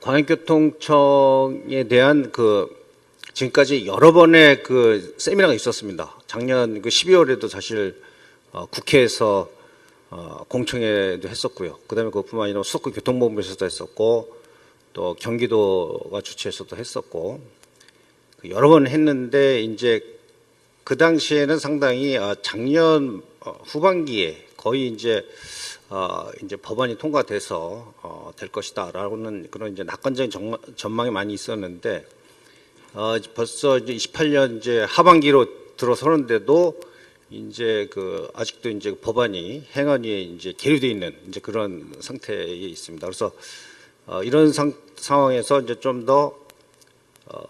광역교통청에 대한 그 지금까지 여러 번의 그 세미나가 있었습니다. 작년 그 12월에도 사실 어, 국회에서 어, 공청회도 했었고요. 그다음에 그뿐만 아니라 수도권 교통본부에서도 했었고 또 경기도가 주최해서도 했었고 그 여러 번 했는데 이제 그 당시에는 상당히 어, 작년 어, 후반기에 거의 이제 어, 이제 법안이 통과돼서 어, 될 것이다라고는 그런 이제 낙관적인 정- 전망이 많이 있었는데 어, 벌써 이제 28년 이제 하반기로 들어서는데도 이제 그 아직도 이제 법안이 행안위에 이제 계류돼 있는 이제 그런 상태에 있습니다. 그래서 어, 이런 상, 상황에서 이제 좀더 어,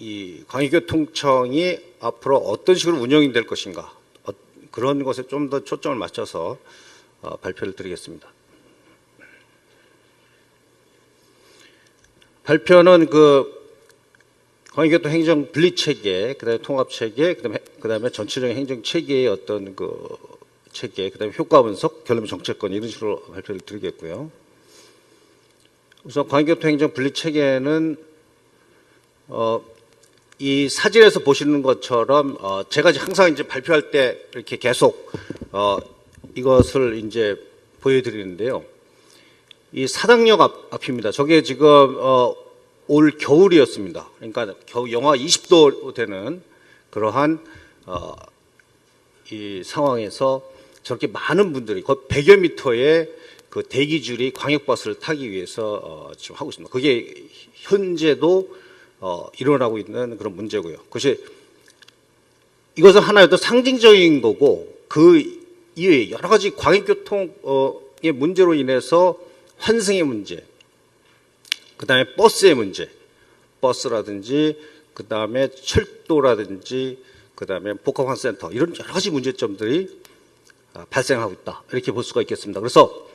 이 광역교통청이 앞으로 어떤 식으로 운영이 될 것인가 어, 그런 것에 좀 더 초점을 맞춰서 어, 발표를 드리겠습니다. 발표는 그 광역교통 행정 분리 체계, 그다음에 통합 체계, 그다음에 그다음에 전체적인 행정 체계의 어떤 그 체계, 그다음에 효과 분석, 결론 정책권 이런 식으로 발표를 드리겠고요. 우선 광역교통 행정 분리 체계는 어, 이 사진에서 보시는 것처럼 어, 제가 항상 이제 발표할 때 이렇게 계속 어, 이것을 이제 보여드리는데요. 이 사당역 앞, 앞입니다. 저게 지금 어, 올 겨울이었습니다. 그러니까 겨우 영하 20도 되는 그러한 어, 이 상황에서 저렇게 많은 분들이 거의 100여 미터의 그 대기줄이 광역버스를 타기 위해서 어, 지금 하고 있습니다. 그게 현재도 어, 일어나고 있는 그런 문제고요. 그것이 이것은 하나의 또 상징적인 거고 그 이외에 여러 가지 광역교통의 문제로 인해서 환승의 문제, 그 다음에 버스의 문제, 버스라든지 그 다음에 철도라든지 그 다음에 복합환센터 이런 여러 가지 문제점들이 아, 발생하고 있다 이렇게 볼 수가 있겠습니다. 그래서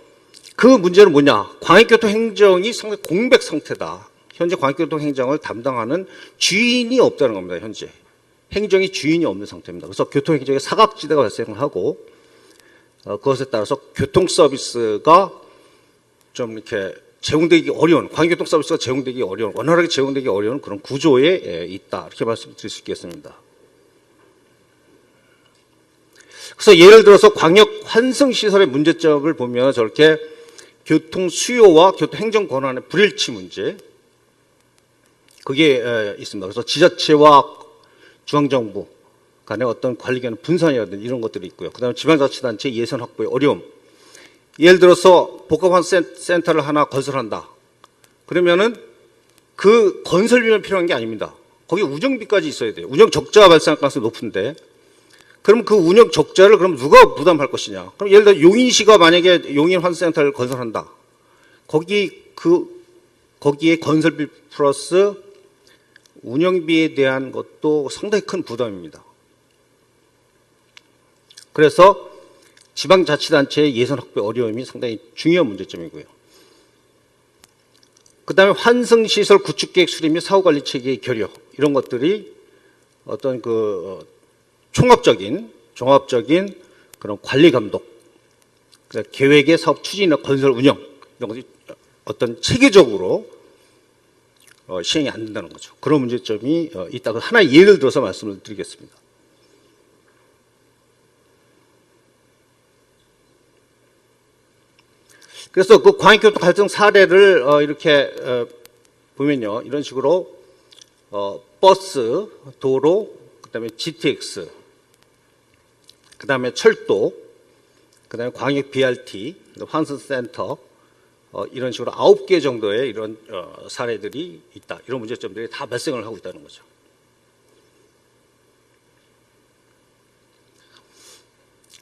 그 문제는 뭐냐? 광역교통 행정이 상당히 공백 상태다. 현재 광역교통 행정을 담당하는 주인이 없다는 겁니다. 현재 행정이 주인이 없는 상태입니다. 그래서 교통 행정의 사각지대가 발생하고 어, 그것에 따라서 교통 서비스가 좀 이렇게 제공되기 어려운 광역교통 서비스가 제공되기 어려운 원활하게 제공되기 어려운 그런 구조에 예, 있다 이렇게 말씀드릴 수 있겠습니다. 그래서 예를 들어서 광역 환승 시설의 문제점을 보면 저렇게 교통 수요와 교통 행정 권한의 불일치 문제 그게 에, 있습니다. 그래서 지자체와 중앙정부 간의 어떤 관리기관 분산이라든지 이런 것들이 있고요. 그 다음에 지방자치단체 예산 확보의 어려움. 예를 들어서 복합환 센- 센터를 하나 건설한다. 그러면은 그 건설비만 필요한 게 아닙니다. 거기 운영비까지 있어야 돼요. 운영 적자가 발생할 가능성이 높은데 그럼 그 운영 적자를 그럼 누가 부담할 것이냐? 그럼 예를 들어 용인시가 만약에 용인 환센터를 건설한다. 거기 그 거기에 건설비 플러스 운영비에 대한 것도 상당히 큰 부담입니다. 그래서 지방자치단체의 예산 확보 어려움이 상당히 중요한 문제점이고요. 그 다음에 환승시설 구축계획 수립 및 사후관리 체계의 결여 이런 것들이 어떤 그 어, 총합적인 종합적인 그런 관리 감독, 계획의 사업 추진이나 건설 운영 이런 것이 어떤 체계적으로 어, 시행이 안 된다는 거죠. 그런 문제점이 어, 있다. 그 하나의 예를 들어서 말씀을 드리겠습니다. 그래서 그 광역교통 갈등 사례를 어, 이렇게 어, 보면요, 이런 식으로 어, 버스, 도로, 그다음에 GTX, 그다음에 철도, 그다음에 광역 BRT, 환승센터 어, 이런 식으로 아홉 개 정도의 이런 어, 사례들이 있다. 이런 문제점들이 다 발생을 하고 있다는 거죠.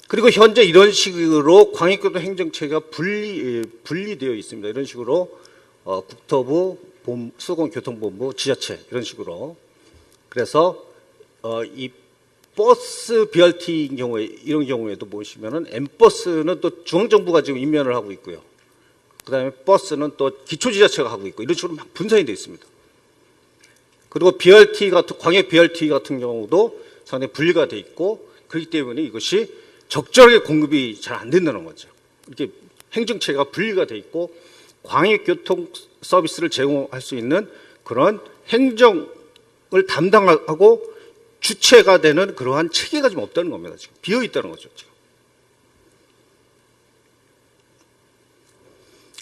그리고 현재 이런 식으로 광역교통 행정체가 분리 예, 분리되어 있습니다. 이런 식으로 어, 국토부, 본, 수도권교통본부, 지자체 이런 식으로 그래서 어, 이 버스 BRT인 경우에 이런 경우에도 보시면은 M 버스는 또 중앙 정부가 지금 임면을 하고 있고요. 그다음에 버스는 또 기초 지자체가 하고 있고 이런 식으로 막 분산이 되어 있습니다. 그리고 BRT 같은 광역 BRT 같은 경우도 상당히 분리가 돼 있고 그렇기 때문에 이것이 적절하게 공급이 잘 안 된다는 거죠. 이렇게 행정체가 분리가 돼 있고 광역교통 서비스를 제공할 수 있는 그런 행정을 담당하고 주체가 되는 그러한 체계가 좀 없다는 겁니다. 지금 비어 있다는 거죠. 지금.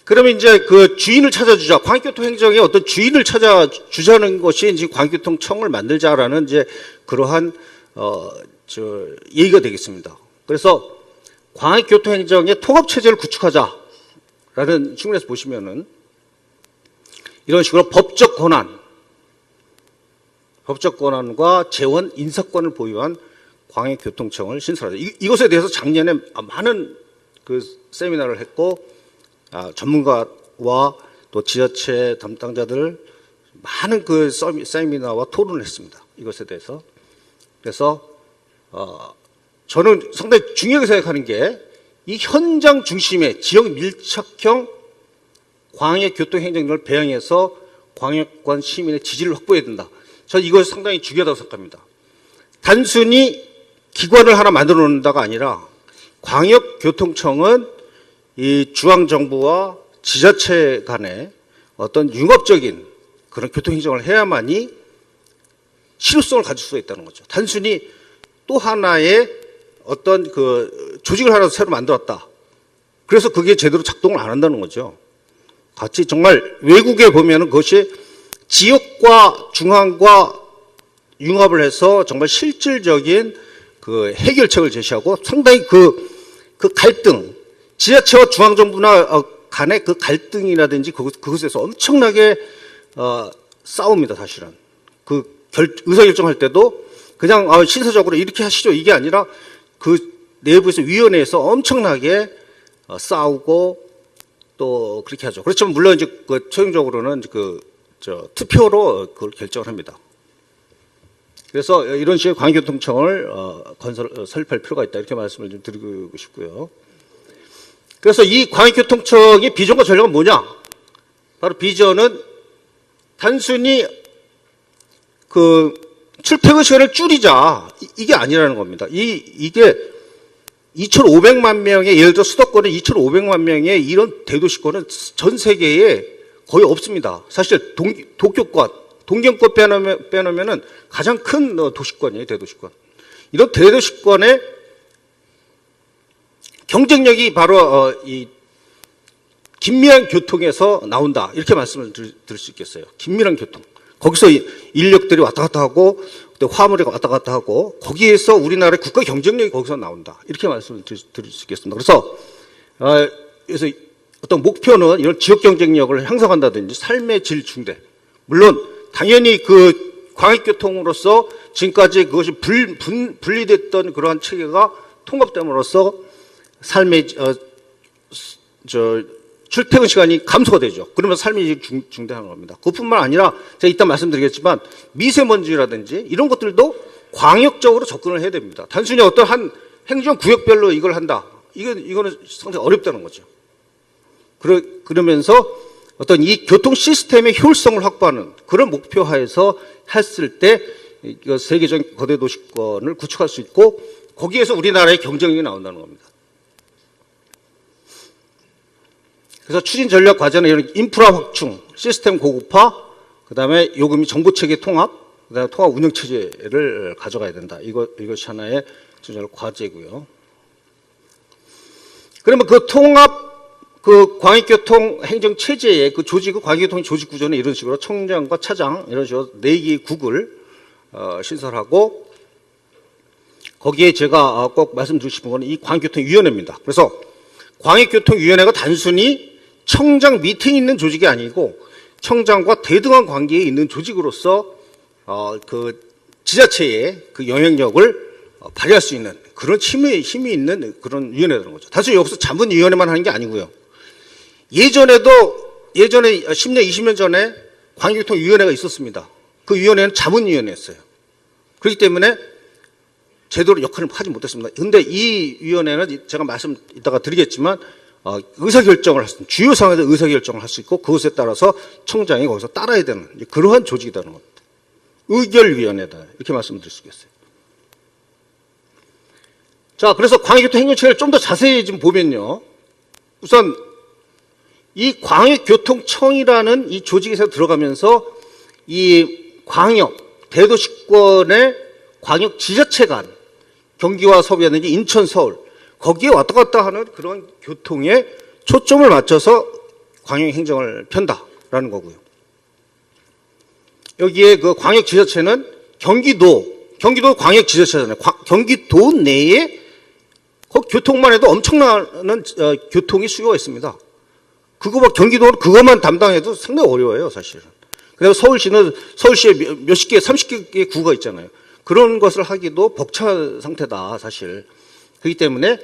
그러면 이제 그 주인을 찾아주자. 광역교통 행정의 어떤 주인을 찾아주자는 것이 이제 광역교통청을 만들자라는 이제 그러한 어, 저, 얘기가 되겠습니다. 그래서 광역교통 행정의 통합 체제를 구축하자라는 측면에서 보시면은 이런 식으로 법적 권한, 법적 권한과 재원 인사권을 보유한 광역교통청을 신설하자. 이, 이것에 대해서 작년에 많은 그 세미나를 했고 아, 전문가와 또 지자체 담당자들 많은 그 세미나와 토론을 했습니다. 이것에 대해서. 그래서 어, 저는 상당히 중요하게 생각하는 게 이 현장 중심의 지역 밀착형 광역 교통 행정을 배양해서 광역권 시민의 지지를 확보해야 된다. 저는 이것이 상당히 중요하다고 생각합니다. 단순히 기관을 하나 만들어 놓는다가 아니라 광역 교통청은 이 중앙 정부와 지자체 간의 어떤 융합적인 그런 교통 행정을 해야만이 실효성을 가질 수가 있다는 거죠. 단순히 또 하나의 어떤 그 조직을 하나 새로 만들었다. 그래서 그게 제대로 작동을 안 한다는 거죠. 같이 정말 외국에 보면은 그것이 지역과 중앙과 융합을 해서 정말 실질적인 그 해결책을 제시하고 상당히 그, 그 갈등, 지자체와 중앙정부나 어, 간의 그 갈등이라든지 그것, 그것에서 엄청나게 어, 싸웁니다, 사실은. 그 결, 의사결정할 때도 그냥 아, 신사적으로 이렇게 하시죠. 이게 아니라 그 내부에서 위원회에서 엄청나게 어, 싸우고 또 그렇게 하죠. 그렇지만 물론 이제 그 최종적으로는 그 저 투표로 그걸 결정을 합니다. 그래서 이런 식의 광교통청을 어, 건설 어, 설립할 필요가 있다 이렇게 말씀을 좀 드리고 싶고요. 그래서 이 광교통청의 비전과 전략은 뭐냐? 바로 비전은 단순히 그 출퇴근 시간을 줄이자 이- 이게 아니라는 겁니다. 이 이게 2,500만 명의 예를 들어 수도권에 2,500만 명의 이런 대도시권은 전 세계에 거의 없습니다. 사실 동, 도쿄권, 동경권 빼놓으면, 빼놓으면은 가장 큰 어, 도시권이에요, 대도시권. 이런 대도시권의 경쟁력이 바로 어, 이 긴밀한 교통에서 나온다. 이렇게 말씀을 들, 들을 수 있겠어요. 긴밀한 교통. 거기서 이 인력들이 왔다 갔다 하고 또 화물이 왔다 갔다 하고 거기에서 우리나라의 국가 경쟁력이 거기서 나온다. 이렇게 말씀을 드- 드릴 수 있겠습니다. 그래서 어, 그래서 어떤 목표는 이런 지역 경쟁력을 향상한다든지 삶의 질 중대. 물론 당연히 그 광역교통으로서 지금까지 그것이 불, 분, 분리됐던 그러한 체계가 통합됨으로써 삶의 어, 저 출퇴근 시간이 감소가 되죠. 그러면 삶이 중, 중대한 겁니다. 그뿐만 아니라 제가 이따 말씀드리겠지만 미세먼지라든지 이런 것들도 광역적으로 접근을 해야 됩니다. 단순히 어떤 한 행정 구역별로 이걸 한다. 이건 이거는 상당히 어렵다는 거죠. 그러, 그러면서 어떤 이 교통 시스템의 효율성을 확보하는 그런 목표 하에서 했을 때 이거 세계적 거대 도시권을 구축할 수 있고 거기에서 우리나라의 경쟁력이 나온다는 겁니다. 그래서 추진 전략 과제는 이런 인프라 확충, 시스템 고급화, 그 다음에 요금이 정보 체계 통합, 그 다음에 통합 운영 체제를 가져가야 된다. 이거 이것이 하나의 추진 과제고요. 그러면 그 통합 그 광역교통 행정 체제의 그 조직, 광역교통 조직 구조는 이런 식으로 청장과 차장 이런 식으로 네 개의 국을 어, 신설하고 거기에 제가 어, 꼭 말씀드리고 싶은 거는 이 광역교통위원회입니다. 그래서 광역교통위원회가 단순히 청장 미팅 있는 조직이 아니고 청장과 대등한 관계에 있는 조직으로서 어, 그 지자체의 그 영향력을 어, 발휘할 수 있는 그런 힘이, 힘이 있는 그런 위원회라는 거죠. 단순히 여기서 자문위원회만 하는 게 아니고요. 예전에도 예전에 10년, 20년 전에 광역교통위원회가 있었습니다. 그 위원회는 자문위원회였어요. 그렇기 때문에 제대로 역할을 하지 못했습니다. 근데 이 위원회는 제가 말씀 이따가 드리겠지만 어, 의사결정을 할 수, 있는 주요 상황에서 의사결정을 할 수 있고 그것에 따라서 청장이 거기서 따라야 되는 그러한 조직이라는 겁니다. 의결위원회다 이렇게 말씀드릴 수 있겠어요. 자, 그래서 광역교통 행정체를 좀 더 자세히 좀 보면요. 우선 이 광역교통청이라는 이 조직에서 들어가면서 이 광역 대도시권의 광역 지자체 간 경기와 서울이라든지 인천 서울 거기에 왔다 갔다 하는 그런 교통에 초점을 맞춰서 광역 행정을 편다라는 거고요. 여기에 그 광역 지자체는 경기도 경기도 광역 지자체잖아요. 과- 경기도 내에 그 교통만 해도 엄청나는 어, 교통이 수요가 있습니다. 그거만 경기도는 그것만 담당해도 상당히 어려워요, 사실은. 그래서 서울시는 서울시에 몇- 몇십 개, 삼십 개의 구가 있잖아요. 그런 것을 하기도 벅찬 상태다, 사실. 그렇기 때문에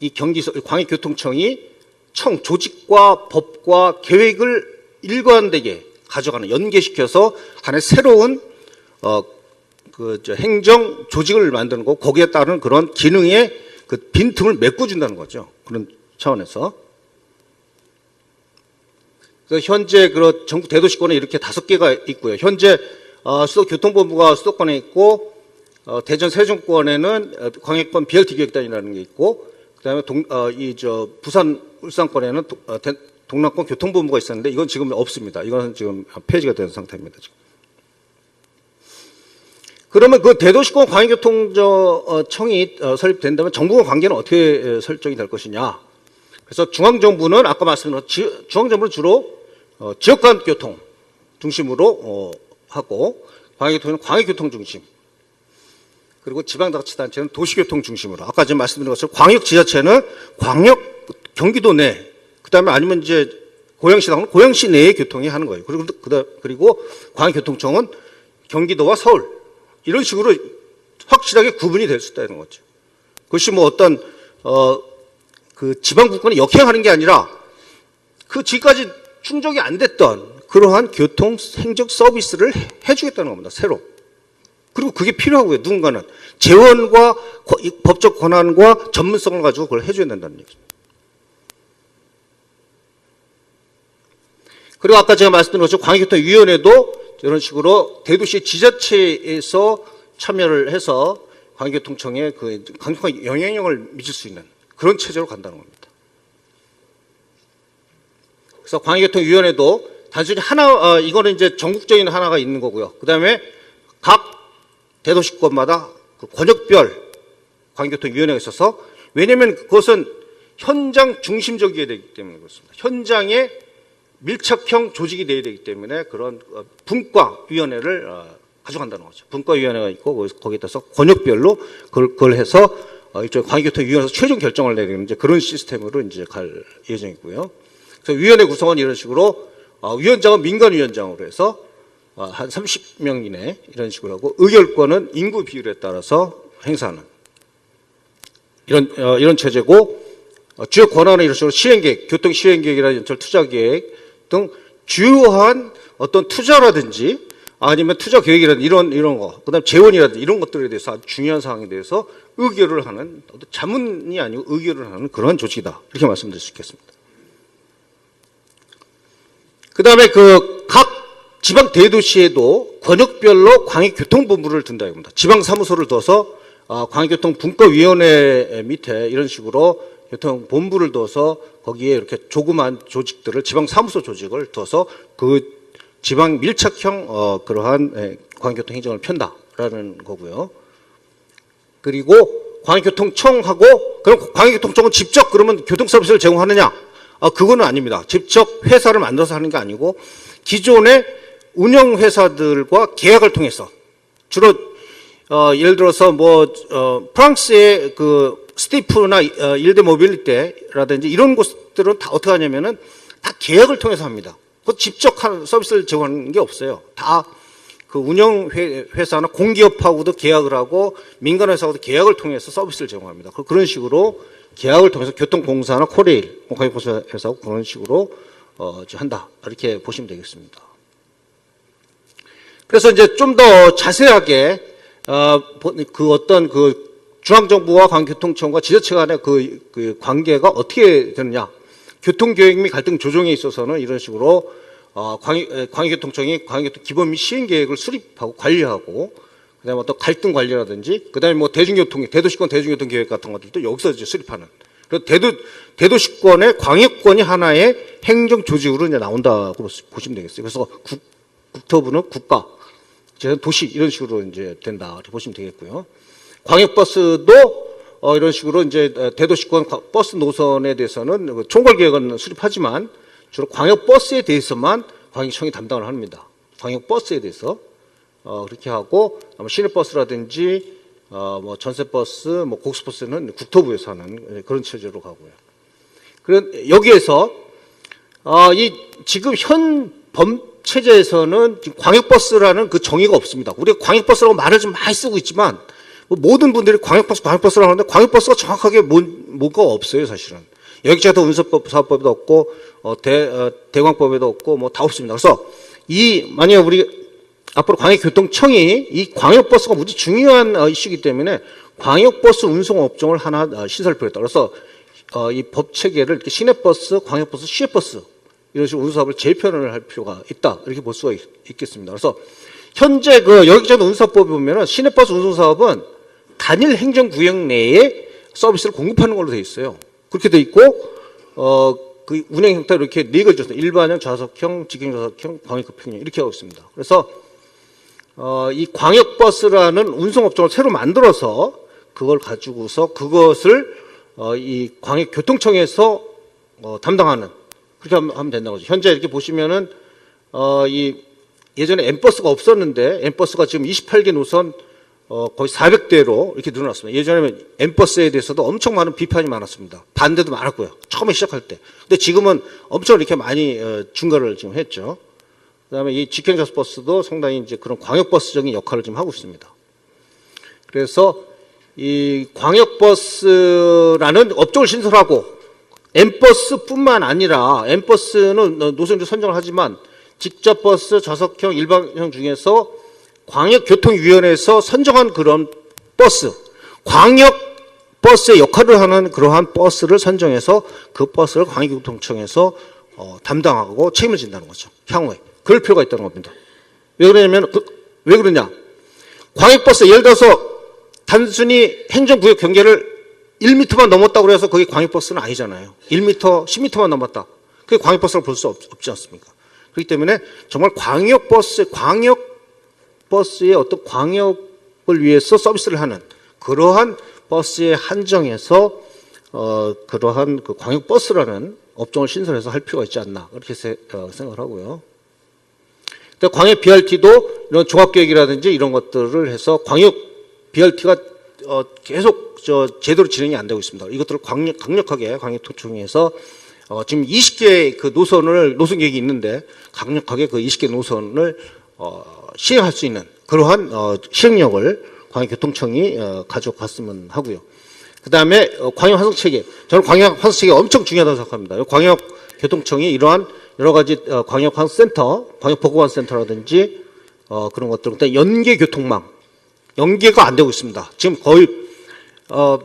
이 경기 광역교통청이 청 조직과 법과 계획을 일관되게 가져가는 연계시켜서 하나의 새로운 어 그 행정 조직을 만드는 거 거기에 따른 그런 기능의 그 빈틈을 메꿔준다는 거죠. 그런 차원에서. 그래서 현재 그 전국 대도시권에 이렇게 다섯 개가 있고요. 현재 어, 수도교통본부가 수도권에 있고 어, 대전 세종권에는 어, 광역권 BRT 기획단이라는 게 있고 그다음에 동, 어, 이저 부산 울산권에는 도- 어, 대- 동남권 교통본부가 있었는데 이건 지금 없습니다. 이거는 지금 폐지가 된 상태입니다. 지금. 그러면 그 대도시권 광역교통청이 어, 설립된다면 정부와 관계는 어떻게 에, 설정이 될 것이냐? 그래서 중앙정부는 아까 말씀드린 지- 중앙정부는 주로 어, 지역간 교통 중심으로 어, 하고 광역교통은 광역교통 중심 그리고 지방자치단체는 도시교통 중심으로 아까 지금 말씀드린 것처럼 광역 지자체는 광역 경기도 내 그다음에 아니면 이제 고양시당은 고양시 내의 교통이 하는 거예요. 그리고 그다 그리고 광역교통청은 경기도와 서울 이런 식으로 확실하게 구분이 될 수 있다는 거죠. 그것이 뭐 어떤 어 그 지방 국권이 역행하는 게 아니라 그 지금까지 충족이 안 됐던 그러한 교통 행정 서비스를 해- 해주겠다는 겁니다. 새로. 그리고 그게 필요하고요. 누군가는 재원과 법적 권한과 전문성을 가지고 그걸 해줘야 된다는 얘기죠. 그리고 아까 제가 말씀드린 것처럼 광역교통위원회도 이런 식으로 대도시 지자체에서 참여를 해서 광역교통청에 그 강력한 영향력을 미칠 수 있는 그런 체제로 간다는 겁니다. 그래서 광역교통위원회도 단순히 하나, 어, 이거는 이제 전국적인 하나가 있는 거고요. 그 다음에 각 대도시권마다 그 권역별 광역교통위원회가 있어서 왜냐하면 그것은 현장 중심적이어야 되기 때문에 그렇습니다. 현장에 밀착형 조직이 돼야 되기 때문에 그런 어, 분과위원회를 어, 가져간다는 거죠. 분과위원회가 있고 거기에 따라서 권역별로 그걸, 해서 어, 이쪽 광역교통위원회에서 최종 결정을 이제 그런 시스템으로 이제 갈 예정이고요. 그래서 위원회 구성은 이런 식으로 어, 위원장은 민간위원장으로 해서 어, 한 30명 이내 이런 식으로 하고 의결권은 인구 비율에 따라서 행사하는 이런 어, 이런 체제고 어, 주요 권한은 이런 식으로 시행계획, 교통 시행계획이나 연철 투자계획 등 주요한 어떤 투자라든지 아니면 투자 계획이라든지 이런 이런 거, 그다음 재원이라든지 이런 것들에 대해서 아주 중요한 사항에 대해서 의결을 하는 어떤 자문이 아니고 의결을 하는 그런 조직이다 이렇게 말씀드릴 수 있겠습니다. 그다음에 그각 지방 대도시에도 권역별로 광역교통본부를 둔다 이겁니다. 지방 사무소를 둬서 아, 광역교통분과위원회 밑에 이런 식으로 교통본부를 둬서 거기에 이렇게 조그만 조직들을 지방 사무소 조직을 둬서 그 지방 밀착형 어, 그러한 예, 광역교통 행정을 편다라는 거고요. 그리고 광역교통청하고 그럼 광역교통청은 직접 그러면 교통 서비스를 제공하느냐? 아 그거는 아닙니다. 직접 회사를 만들어서 하는 게 아니고 기존의 운영 회사들과 계약을 통해서 주로 어, 예를 들어서 뭐 어, 프랑스의 그 스티프나 어, 일대 모빌리테라든지 이런 곳들은 다 어떻게 하냐면은 다 계약을 통해서 합니다. 그 직접 하는 서비스를 제공하는 게 없어요. 다 그 운영 회- 회사나 공기업하고도 계약을 하고 민간 회사하고도 계약을 통해서 서비스를 제공합니다. 그- 그런 식으로 계약을 통해서 교통공사나 코레일, 뭐 광역공사 회사하고 그런 식으로 어, 한다 이렇게 보시면 되겠습니다. 그래서 이제 좀 더 자세하게 어, 보- 그 어떤 그 중앙정부와 광교통청과 지자체 간의 그, 그 관계가 어떻게 되느냐. 교통계획 및 갈등 조정에 있어서는 이런 식으로 어, 광역교통청이 광역교통 기본 및 시행계획을 수립하고 관리하고 그다음에 어떤 갈등 관리라든지 그다음에 뭐 대중교통 대도시권 대중교통 계획 같은 것들도 여기서 이제 수립하는 그 대도 대도시권의 광역권이 하나의 행정 조직으로 이제 나온다고 보시- 보시면 되겠어요. 그래서 국, 국토부는 국가, 도시 이런 식으로 이제 된다 이렇게 보시면 되겠고요. 광역버스도 어, 이런 식으로 이제 어, 대도시권 과- 버스 노선에 대해서는 그 총괄 계획은 수립하지만 주로 광역버스에 대해서만 광역청이 담당을 합니다. 광역버스에 대해서 어, 그렇게 하고 시내버스라든지 어, 뭐 전세버스, 뭐 고속버스는 국토부에서 하는 그런 체제로 가고요. 그런 여기에서 어, 이 지금 현 범 체제에서는 광역버스라는 그 정의가 없습니다. 우리가 광역버스라고 말을 좀 많이 쓰고 있지만 뭐 모든 분들이 광역버스, 광역버스라고 하는데 광역버스가 정확하게 뭔, 뭐가 없어요, 사실은. 여기저기 운서법 사업법에도 없고 어, 대, 어, 대광법에도 없고 뭐 다 없습니다. 그래서 이 만약 우리 앞으로 광역교통청이 이 광역버스가 무지 중요한 어, 이슈이기 때문에 광역버스 운송 업종을 하나 어, 신설 필요했다. 그래서 어, 이 법 체계를 시내버스, 광역버스, 시외버스 이런 식으로 운수사업을 재편을 할 필요가 있다. 이렇게 볼 수가 있, 겠습니다 그래서 현재 그 여기저기 운수사업법에 보면은 시내버스 운송사업은 단일 행정구역 내에 서비스를 공급하는 걸로 돼 있어요. 그렇게 돼 있고 어, 그 운행 형태가 이렇게 네 가지 줬어요. 일반형, 좌석형, 직행좌석형, 광역급행형 이렇게 하고 있습니다. 그래서 어, 이 광역버스라는 운송업종을 새로 만들어서 그걸 가지고서 그것을 어, 이 광역교통청에서 어, 담당하는 그렇게 하면, 된다고 하죠. 현재 이렇게 보시면은 어, 이 예전에 엠버스가 없었는데 엠버스가 지금 28개 노선 어, 거의 400대로 이렇게 늘어났습니다. 예전에 엠버스에 대해서도 엄청 많은 비판이 많았습니다. 반대도 많았고요. 처음에 시작할 때. 근데 지금은 엄청 이렇게 많이 어, 증가를 지금 했죠. 그다음에 이 직행좌석 버스도 상당히 이제 그런 광역버스적인 역할을 지금 하고 있습니다. 그래서 이 광역버스라는 업종을 신설하고 엠버스뿐만 아니라 엠버스는 노선주 선정을 하지만 직접 버스, 좌석형, 일반형 중에서 광역교통위원회에서 선정한 그런 버스, 광역 버스의 역할을 하는 그러한 버스를 선정해서 그 버스를 광역교통청에서 어, 담당하고 책임을 진다는 거죠. 향후에. 그럴 필요가 있다는 겁니다. 왜 그러냐면, 그- 왜 그러냐. 광역버스, 예를 들어서 단순히 행정구역 경계를 1m만 넘었다고 해서 그게 광역버스는 아니잖아요. 1m, 10m만 넘었다. 그게 광역버스라고 볼수 없지 않습니까? 그렇기 때문에 정말 광역버스, 광역버스의 어떤 광역을 위해서 서비스를 하는 그러한 버스에 한정해서 어, 그러한 그 광역버스라는 업종을 신설해서 할 필요가 있지 않나 그렇게 세- 어, 생각을 하고요. 광역 BRT도 이런 종합계획이라든지 이런 것들을 해서 광역 BRT가 어, 계속 저 제대로 진행이 안 되고 있습니다. 이것들을 강력, 강력하게 광역도청에서 어, 지금 20개 그 노선을 노선 계획이 있는데 강력하게 그 20개 노선을 어, 시행할 수 있는 그러한 어, 시행력을 광역교통청이 어, 가져갔으면 하고요. 그 다음에 광역 환승 체계. 저는 광역 환승 체계 엄청 중요하다고 생각합니다. 광역 교통청이 이러한 여러 가지 어, 광역 환승 센터, 광역 보건관 센터라든지 어, 그런 것들, 그다음에 연계 교통망, 연계가 안 되고 있습니다. 지금 거의 어,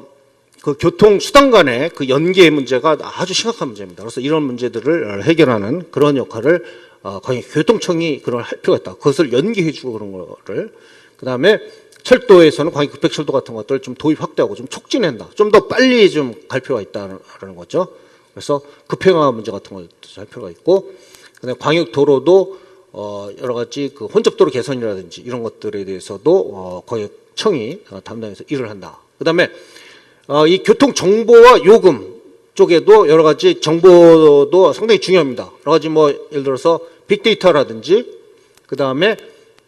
그 교통 수단 간의 그 연계 문제가 아주 심각한 문제입니다. 그래서 이런 문제들을 해결하는 그런 역할을 어, 광역 교통청이 그런 할 필요가 있다. 그것을 연계해주고 그런 거를 그 다음에 철도에서는 광역 급백철도 같은 것들을 좀 도입 확대하고 좀 촉진한다. 좀 더 빨리 좀 갈 필요가 있다는 거죠. 그래서 급행화 문제 같은 것도 할 필요가 있고, 그다음에 광역 도로도 어 여러 가지 그 혼잡도로 개선이라든지 이런 것들에 대해서도 어 광역청이 어, 담당해서 일을 한다. 그 다음에 어, 이 교통 정보와 요금 쪽에도 여러 가지 정보도 상당히 중요합니다. 여러 가지 뭐 예를 들어서 빅데이터라든지 그 다음에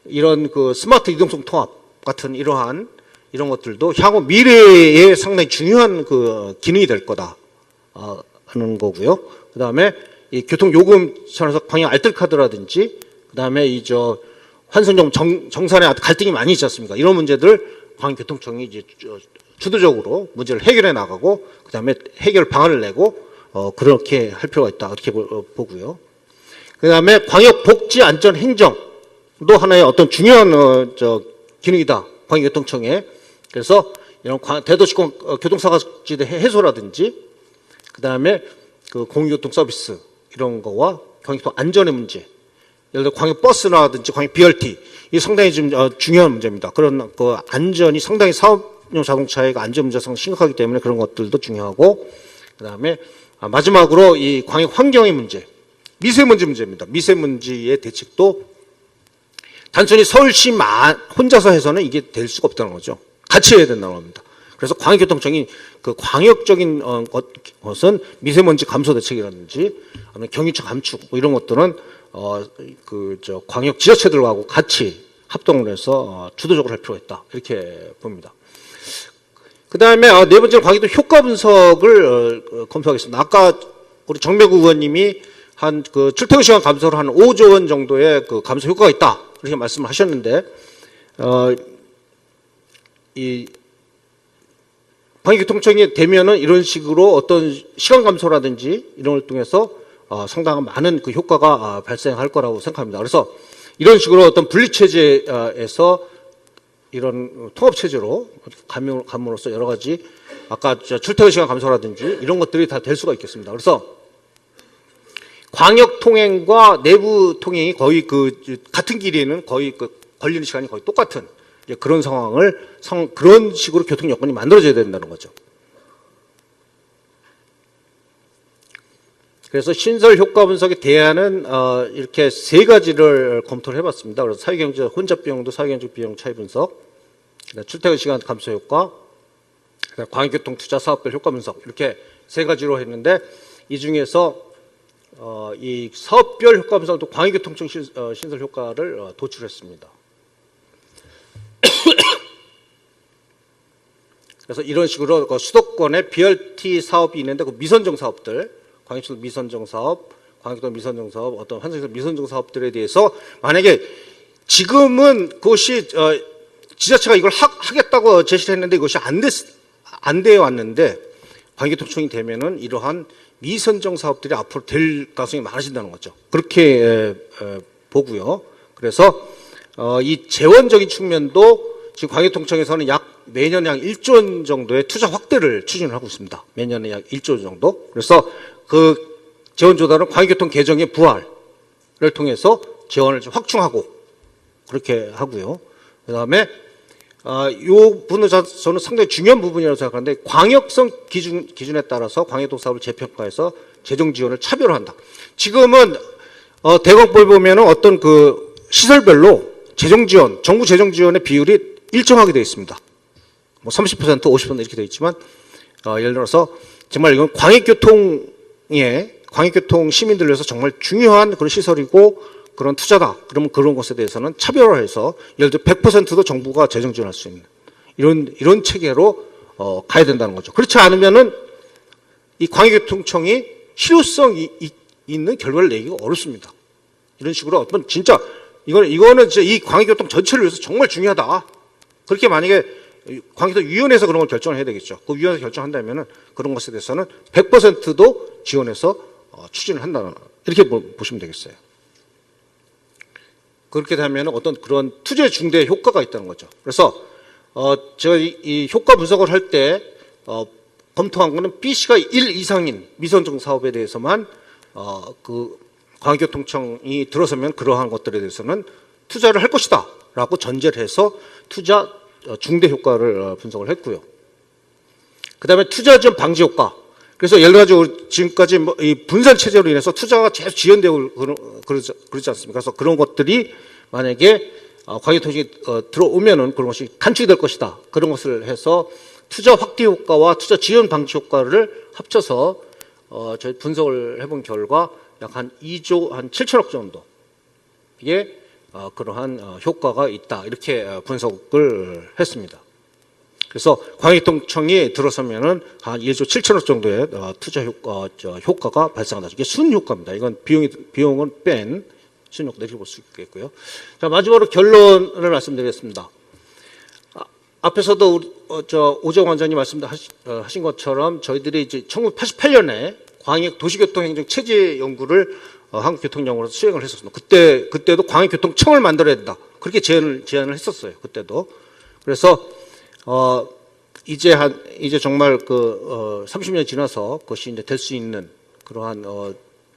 이런 그 스마트 이동성 통합 같은 이러한 이런 것들도 향후 미래에 상당히 중요한 그 기능이 될 거다 어, 하는 거고요. 그 다음에 이 교통 요금 차원에서 방향 알뜰 카드라든지 그 다음에 이 저 환승정 정, 정산에 갈등이 많이 있지 않습니까? 이런 문제들을 광교통청이 이제 주- 주도적으로 문제를 해결해 나가고 그 다음에 해결 방안을 내고 어, 그렇게 할 필요가 있다 이렇게 보- 어, 보고요. 그 다음에 광역복지안전행정도 하나의 어떤 중요한 어, 저 기능이다. 광역교통청에. 그래서 이런 광- 대도시권 어, 교통사고지대 해소라든지 그 다음에 그 공유교통 서비스 이런 거와 광역교통 안전의 문제. 예를 들어 광역 버스라든지 광역 BRT 이 상당히 좀 어, 중요한 문제입니다. 그런 그 안전이 상당히 사업용 자동차의 그 안전 문제가 심각하기 때문에 그런 것들도 중요하고 그다음에 아, 마지막으로 이 광역 환경의 문제, 미세먼지 문제입니다. 미세먼지의 대책도 단순히 서울시만 혼자서 해서는 이게 될 수가 없다는 거죠. 같이 해야 된다는 겁니다. 그래서 광역교통청이 그 광역적인 어, 것- 것은 미세먼지 감소 대책이라든지 경유차 감축 뭐 이런 것들은 어 그 저 광역 지자체들하고 같이 합동을 해서 어, 주도적으로 할 필요가 있다 이렇게 봅니다. 그 다음에 네 번째는 광역도 효과 분석을 어, 어, 검토하겠습니다. 아까 우리 정배구 의원님이 한 그 출퇴근 시간 감소를 한 5조 원 정도의 그 감소 효과가 있다 이렇게 말씀을 하셨는데 어, 이 방위교통청이 되면은 이런 식으로 어떤 시간 감소라든지 이런 걸 통해서 어, 상당한 많은 그 효과가 아, 발생할 거라고 생각합니다. 그래서 이런 식으로 어떤 분리 체제에서 이런 통합 체제로 감을, 감으로써 여러 가지 아까 저 출퇴근 시간 감소라든지 이런 것들이 다 될 수가 있겠습니다. 그래서 광역 통행과 내부 통행이 거의 그 같은 길이에는 거의 그 걸리는 시간이 거의 똑같은 그런 상황을 상, 그런 식으로 교통 여건이 만들어져야 된다는 거죠. 그래서 신설 효과 분석의 대안은 어, 이렇게 세 가지를 검토를 해봤습니다. 그래서 사회경제 혼잡 비용도 사회경제 비용 차이 분석, 출퇴근 시간 감소 효과, 광역교통 투자 사업별 효과 분석 이렇게 세 가지로 했는데 이 중에서 어, 이 사업별 효과 분석도 광역교통청 신, 어, 신설 효과를 어, 도출했습니다. 그래서 이런 식으로 그 수도권에 BRT 사업이 있는데 그 미선정 사업들, 광역시도 미선정 사업, 광역도 미선정 사업, 어떤 환승에서 미선정 사업들에 대해서 만약에 지금은 그것이 어, 지자체가 이걸 하, 하겠다고 제시를 했는데 이것이 안 됐, 안 되어 왔는데 광역교통청이 되면은 이러한 미선정 사업들이 앞으로 될 가능성이 많아진다는 거죠. 그렇게 에, 에, 보고요. 그래서 어, 이 재원적인 측면도 지금 광역통청에서는 약 매년 약 1조 원 정도의 투자 확대를 추진을 하고 있습니다. 매년에 약 1조 정도. 그래서 그 재원 조달은 광역교통 개정의 부활을 통해서 재원을 좀 확충하고 그렇게 하고요. 그다음에 아, 요 부분은 저- 저는 상당히 중요한 부분이라고 생각하는데 광역성 기준 기준에 따라서 광역도 사업을 재평가해서 재정 지원을 차별화한다. 지금은 어, 대광볼 보면은 어떤 그 시설별로 재정 지원, 정부 재정 지원의 비율이 일정하게 되어 있습니다. 뭐 30%, 50% 이렇게 되어 있지만 어, 예를 들어서 정말 이건 광역교통에 광역교통 시민들 위해서 정말 중요한 그런 시설이고 그런 투자다. 그러면 그런 것에 대해서는 차별화해서 예를 들어 100%도 정부가 재정 지원할 수 있는 이런 이런 체계로 어, 가야 된다는 거죠. 그렇지 않으면은 이 광역교통청이 실효성 이 이- 있는 결과를 내기가 어렵습니다. 이런 식으로 어떤 진짜 이거는 이거는 진짜 이 광역교통 전체를 위해서 정말 중요하다. 그렇게 만약에 광역교통위원회에서 그런 걸 결정을 해야 되겠죠. 그 위원회에서 결정한다면은 그런 것에 대해서는 100%도 지원해서 어, 추진을 한다. 이렇게 보- 보시면 되겠어요. 그렇게 되면 어떤 그런 투자 중대 효과가 있다는 거죠. 그래서 어, 제가 이, 이 효과 분석을 할때 어, 검토한 거는 BC가 1 이상인 미선정 사업에 대해서만 어, 그 광역교통청이 들어서면 그러한 것들에 대해서는 투자를 할 것이다 라고 전제를 해서 투자 어, 중대 효과를 어, 분석을 했고요. 그 다음에 투자 지원 방지 효과. 그래서 예를 우리 지금까지 뭐이 분산 체제로 인해서 투자가 계속 지연되고 그러, 그러지, 그러지 않습니까? 그래서 그런 것들이 만약에 어, 광역통신이 어, 들어오면은 그런 것이 간축이 될 것이다. 그런 것을 해서 투자 확대 효과와 투자 지연 방지 효과를 합쳐서 어, 저희 분석을 해본 결과 약 한 2조 한 7천억 정도 의 어, 그러한 어, 효과가 있다 이렇게 어, 분석을 했습니다. 그래서 광역통청이 들어서면은 한 1조 7천억 정도의 어, 투자 효과, 어, 저 효과가 발생한다. 이게 순효과입니다. 이건 비용이 비용은 뺀 순효과 이렇게 볼 수 있겠고요. 자 마지막으로 결론을 말씀드리겠습니다. 아, 앞에서도 우리, 어, 저 오정 원장님 말씀하신 것처럼 저희들이 이제 1988년에 광역 도시교통행정 체제 연구를 어, 한국교통연구원에서 수행을 했었습니다. 그때 그때도 광역교통청을 만들어야 된다. 그렇게 제안을 제안을 했었어요. 그때도 그래서 어 이제 한 이제 정말 그 어, 30년 지나서 그것이 이제 될 수 있는 그러한 어,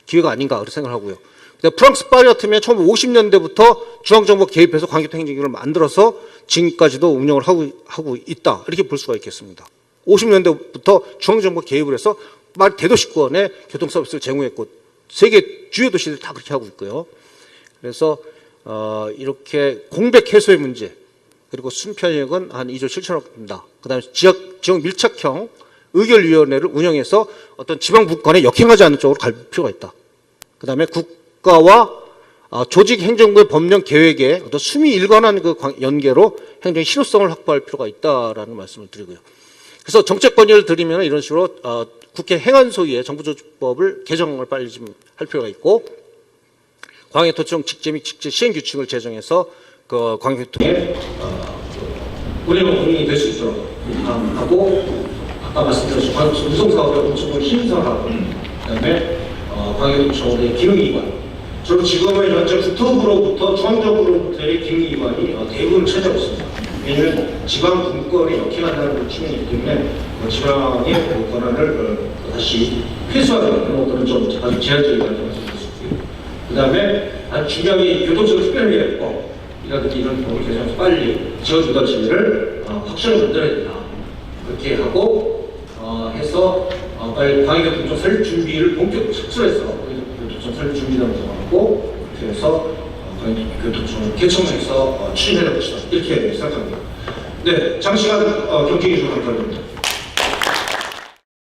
기회가 아닌가 그렇게 생각하고요. 근데 프랑스 파리 같으면 1950년대부터 중앙정부가 개입해서 광역통행정기를 만들어서 지금까지도 운영을 하고 하고 있다 이렇게 볼 수가 있겠습니다. 50년대부터 중앙정부가 개입을 해서 말 대도시권에 교통 서비스를 제공했고 세계 주요 도시들이 다 그렇게 하고 있고요. 그래서 어, 이렇게 공백 해소의 문제 그리고 순편력은 한 2조 7천억 듭니다. 그다음에 지역 지역 밀착형 의결위원회를 운영해서 어떤 지방분권에 역행하지 않는 쪽으로 갈 필요가 있다. 그다음에 국가와 어, 조직 행정부의 법령 계획에 어떤 숨이 일관한 그 관- 연계로 행정의 실효성을 확보할 필요가 있다라는 말씀을 드리고요. 그래서 정책 건의를 드리면 이런 식으로 어, 국회 행안 소위의 정부조직법을 개정을 빨리 좀 할 필요가 있고 광해도청 직제 및 직제 시행 규칙을 제정해서 그 광해도청의 어, 그 운영 운영이 될수 있도록 하고 아까 말씀드렸듯이 광해도청 무성 사업에 엄청 신설하고 그다음에 어, 광해도청의 기능기관 저는 지금은 현재 국토부로부터 중앙정부로부터의 기능기관이 어, 대부분 있습니다. 왜냐하면 지방 분권이 역행한다는 측면이기 때문에 어, 지방의 그 권한을 어, 다시 회수하는 그런 것들은 좀 아주 제한적이라는 말씀드릴 수 있고요. 그 다음에 아주 중요한 게 교통적 특별계획법이라든지 이런 법을 개정해서 빨리 지역주도 지위를 어, 확실하게 만들어야 된다. 그렇게 하고 어, 해서 어, 빨리 광역교통청 설립 준비를 본격 착수해서 광역교통청 설립 준비단을 정하고 그렇게 해서 어, 광역교통청을 개청해서 어, 추진해야 것이다. 이렇게 생각합니다. 네, 장시간 어, 경쟁해 주셔서 감사합니다.